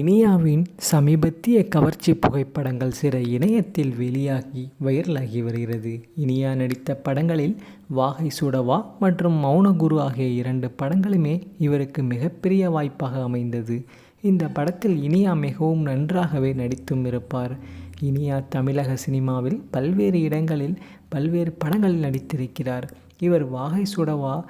இனியாவின் சமீபத்திய கவர்ச்சி புகைப்படங்கள் சில இணையத்தில் வெளியாகி வைரலாகி வருகிறது. இனியா நடித்த படங்களில் வாகை சுடவா மற்றும் மௌனகுரு ஆகிய இரண்டு படங்களுமே இவருக்கு மிகப்பெரிய வாய்ப்பாக அமைந்தது. இந்த படத்தில் இனியா மிகவும் நன்றாகவே நடித்தும் இருப்பார். இனியா தமிழக சினிமாவில் பல்வேறு இடங்களில் பல்வேறு படங்களில் நடித்திருக்கிறார். இவர் வாகை சுடவா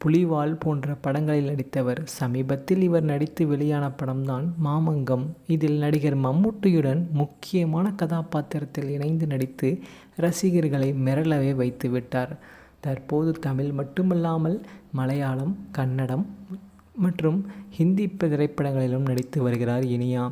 புலிவால் போன்ற படங்களில் நடித்தவர். சமீபத்தில் இவர் நடித்து வெளியான படம்தான் மாமங்கம். இதில் நடிகர் மம்முட்டியுடன் முக்கியமான கதாபாத்திரத்தில் இணைந்து நடித்து ரசிகர்களை மிரளவே வைத்து விட்டார். தற்போது தமிழ் மட்டுமல்லாமல் மலையாளம் கன்னடம் மற்றும் ஹிந்தி திரைப்படங்களிலும் நடித்து வருகிறார் இனியா.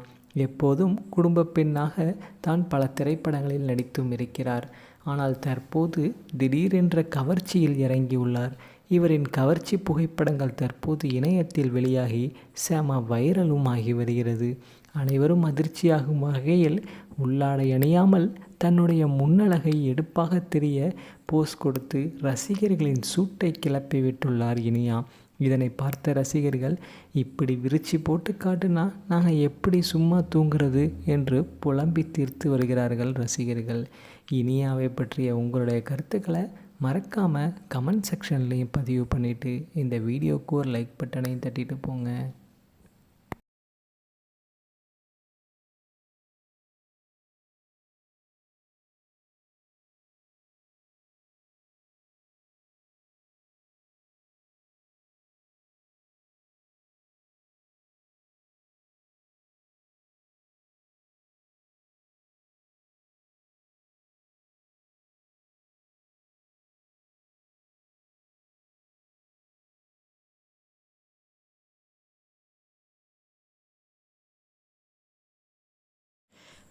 எப்போதும் குடும்ப பெண்ணாக தான் பல திரைப்படங்களில் நடித்தும் இருக்கிறார். ஆனால் தற்போது திடீரென்ற கவர்ச்சியில் இறங்கியுள்ளார். இவரின் கவர்ச்சி புகைப்படங்கள் தற்போது இணையத்தில் வெளியாகி செம வைரலும் ஆகி வருகிறது. அனைவரும் அதிர்ச்சியாகும் வகையில் உள்ளாடை அணியாமல் தன்னுடைய முன்னழகை எடுப்பாக தெரிய போஸ் கொடுத்து ரசிகர்களின் சூட்டை கிளப்பி விட்டுள்ளார் இனியா. இதனை பார்த்த ரசிகர்கள் இப்படி விரிச்சி போட்டு காட்டுனா நாங்கள் எப்படி சும்மா தூங்குறது? என்று புலம்பி தீர்த்து வருகிறார்கள் ரசிகர்கள். இனியாவை பற்றிய உங்களுடைய கருத்துக்களை மறக்காமல் கமெண்ட் செக்ஷன்லேயும் பதிவு பண்ணிவிட்டு இந்த வீடியோக்கு ஒரு லைக் பட்டனையும் தட்டிட்டு போங்க.